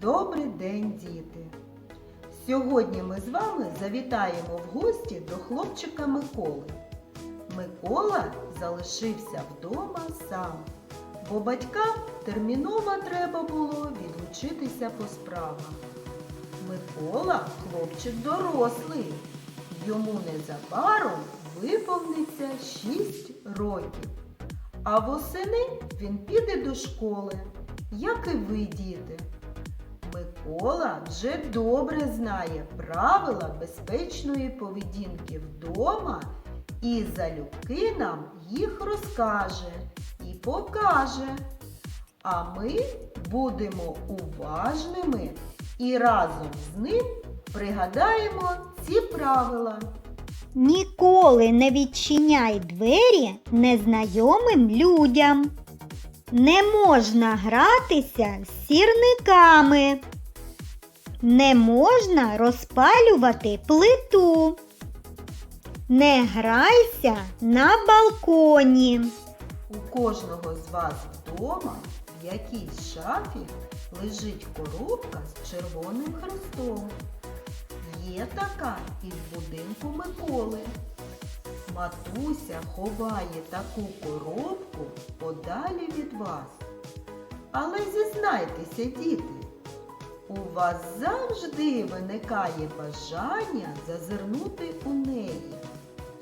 Добрий день, діти! Сьогодні ми з вами завітаємо в гості до хлопчика Миколи. Микола залишився вдома сам, бо батькам терміново треба було відлучитися по справах. Микола хлопчик дорослий. Йому незабаром виповниться 6 років. А восени він піде до школи, як і ви, діти. Микола вже добре знає правила безпечної поведінки вдома і залюбки нам їх розкаже і покаже. А ми будемо уважними і разом з ним пригадаємо ці правила. Ніколи не відчиняй двері незнайомим людям. Не можна гратися з сірниками. Не можна розпалювати плиту. Не грайся на балконі. У кожного з вас вдома в якійсь шафі лежить коробка з червоним хрестом. Є така і в будинку Миколи. Матуся ховає таку коробку подалі від вас. Але зізнайтеся, діти, у вас завжди виникає бажання зазирнути у неї.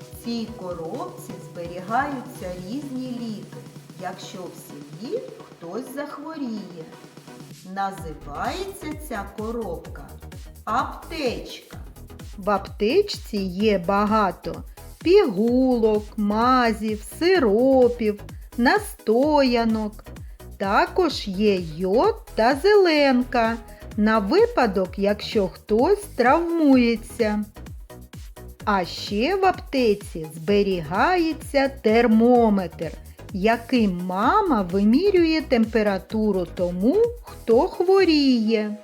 В цій коробці зберігаються різні ліки, якщо в сім'ї хтось захворіє. Називається ця коробка аптечка. В аптечці є багато пігулок, мазів, сиропів, настоянок. Також є йод та зеленка на випадок, якщо хтось травмується. А ще в аптеці зберігається термометр, яким мама вимірює температуру тому, хто хворіє.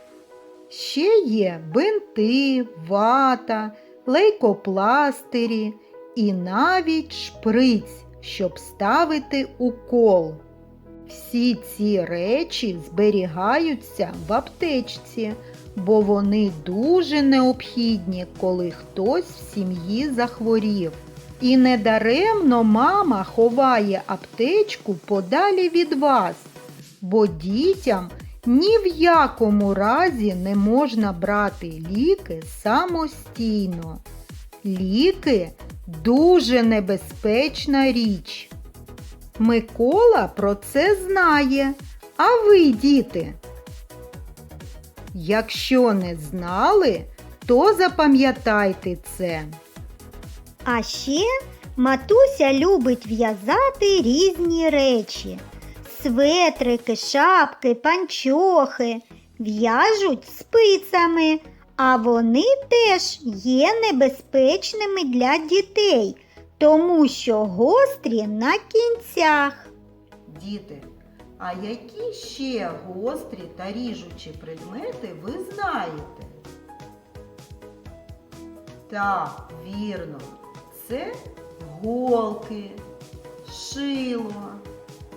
Ще є бинти, вата, лейкопластирі і навіть шприць, щоб ставити укол. Всі ці речі зберігаються в аптечці, бо вони дуже необхідні, коли хтось в сім'ї захворів. І недаремно мама ховає аптечку подалі від вас, бо дітям ні в якому разі не можна брати ліки самостійно. Ліки дуже небезпечна річ. Микола про це знає. А ви, діти? Якщо не знали, то запам'ятайте це. А ще матуся любить в'язати різні речі. Светрики, шапки, панчохи в'яжуть спицями, а вони теж є небезпечними для дітей, тому що гострі на кінцях. Діти, а які ще гострі та ріжучі предмети ви знаєте? Так, вірно, це голки, шило,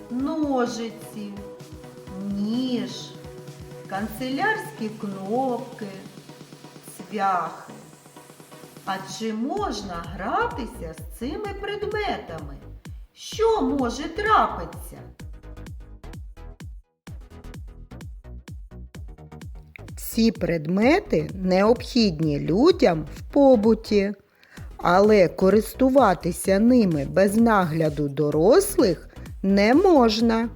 ножиці, ніж, канцелярські кнопки, цвяхи. А чи можна гратися з цими предметами? Що може трапитися? Ці предмети необхідні людям в побуті, але користуватися ними без нагляду дорослих не можна.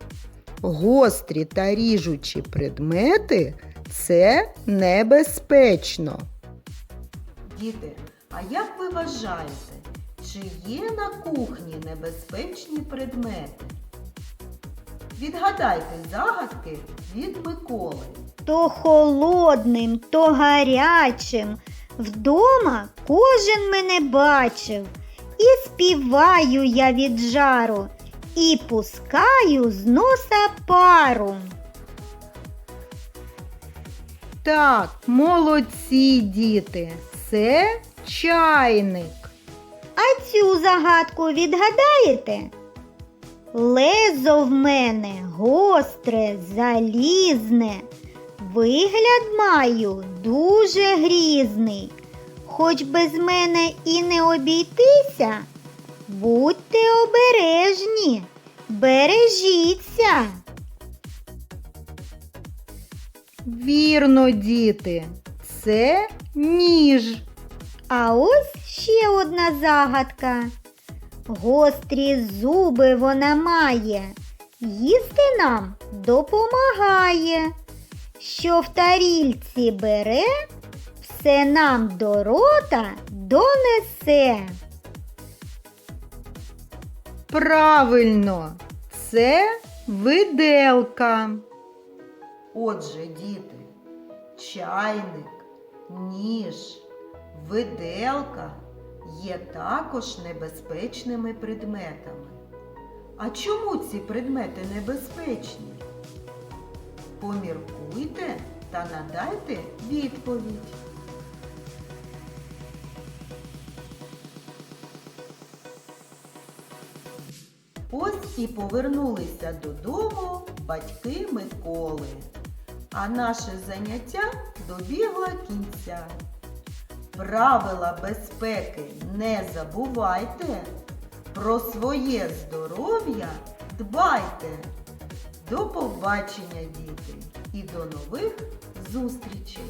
Гострі та ріжучі предмети це небезпечно. Діти, а як ви вважаєте, чи є на кухні небезпечні предмети? Відгадайте загадки від Миколи. То холодним, то гарячим. Вдома кожен мене бачив. І співаю я від жару, і пускаю з носа пару. Так, молодці діти, це чайник. А цю загадку відгадаєте? Лезо в мене гостре, залізне, Вигляд маю дуже грізний. Хоч без мене і не обійтися, будьте обережні, бережіться. Вірно, діти, це ніж. А ось ще одна загадка. Гострі зуби вона має, їсти нам допомагає. Що в тарільці бере, все нам до рота донесе. Правильно, це виделка. Отже, діти, чайник, ніж, виделка є також небезпечними предметами. А чому ці предмети небезпечні? Поміркуйте та надайте відповідь. Ось і повернулися додому батьки Миколи. А наше заняття добігло кінця. Правила безпеки не забувайте. Про своє здоров'я дбайте. До побачення, діти, і до нових зустрічей!